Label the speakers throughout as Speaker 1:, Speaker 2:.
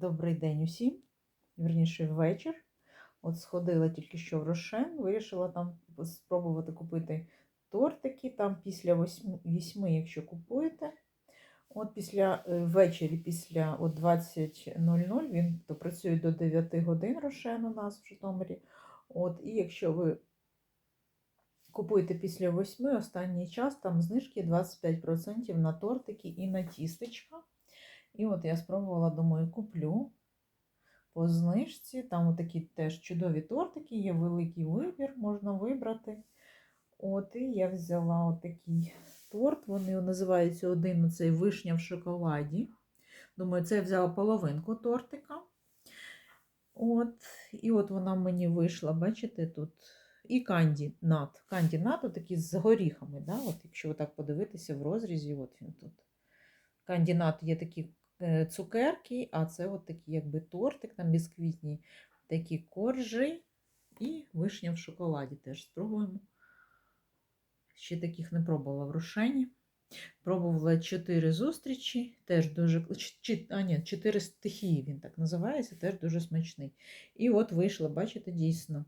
Speaker 1: Добрий день усім. Вірніше вечір. От сходила тільки що в Рошен, вирішила там спробувати купити тортики. Там після вісьми, якщо купуєте. От після е, ввечері, після от 20.00 він то працює до 9 годин Рошен у нас в Житомирі. От, і якщо ви купуєте після 8 останній час, там знижки 25% на тортики і на тістечка. І от я спробувала, думаю, куплю по знижці. Там такі теж чудові тортики, є великий вибір, можна вибрати. От, і я взяла отакий торт. Вони називаються один оцей вишня в шоколаді. Думаю, це я взяла половинку тортика. От, І от вона мені вийшла, бачите, тут. І кандінат. Кандінат такий з горіхами. Да? От, Якщо так подивитися в розрізі, от він тут. Кандінат є такі е, цукерки, а це от такий якби тортик, там бісквітні такі коржі і вишня в шоколаді теж спробуємо. Ще таких не пробувала в Рошені. Пробувала чотири зустрічі, теж дуже а, ні, чотири стихії, він так називається, теж дуже смачний. І от вийшло, бачите, дійсно,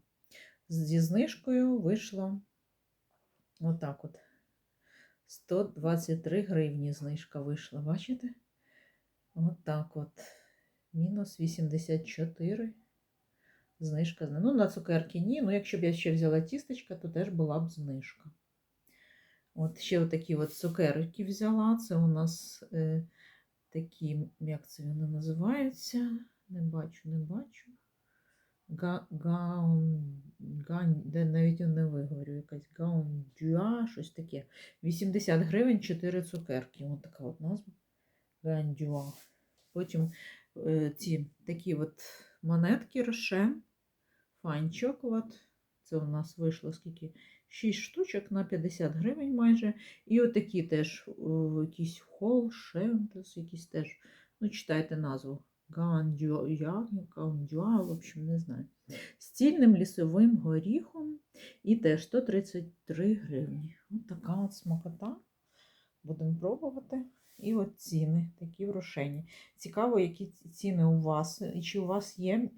Speaker 1: зі знижкою вийшло отак от. 123 гривні знижка вийшла, бачите? От, от. Мінус 84. Знижка. Ну, на цукерки ні. Ну, якщо б я ще взяла тістечка, то теж була б знижка. От ще такі от цукерки взяла. Це у нас е, такі, як це вони називаються? Не бачу, не бачу. Га, гаун, ган, де навіть не виговорю, якась гаундюа, щось таке. 80 гривень 4 цукерки. Ось така от назва. Гаундюа. Потім е, ці такі от монетки Рошен. Fine Chocolate. Це у нас вийшло скільки? 6 штучок на 50 гривень майже. І отакі теж о, якісь хол, шентес, якісь теж. Ну, читайте назву. Гандюа, гандюа, в общем, не знаю. З цільним лісовим горіхом і теж 133 гривні. Ось така от смакота. Будемо пробувати. І от ціни такі в Рошені. Цікаво, які ціни у вас. І чи у вас є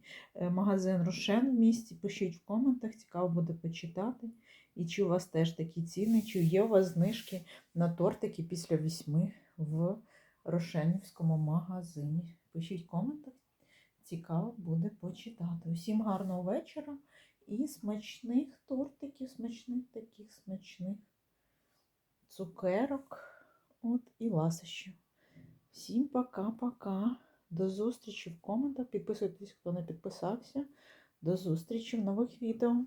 Speaker 1: магазин Рошен в місті? Пишіть в коментах, цікаво буде почитати. І чи у вас теж такі ціни, чи є у вас знижки на тортики після вісьми в Рошенівському магазині? Пишіть в коментах, цікаво буде почитати. Усім гарного вечора і смачних тортиків, смачних таких смачних цукерок. От і ласощі. Всім пока-пока. До зустрічі в коментах. Підписуйтесь, хто не підписався. До зустрічі в нових відео.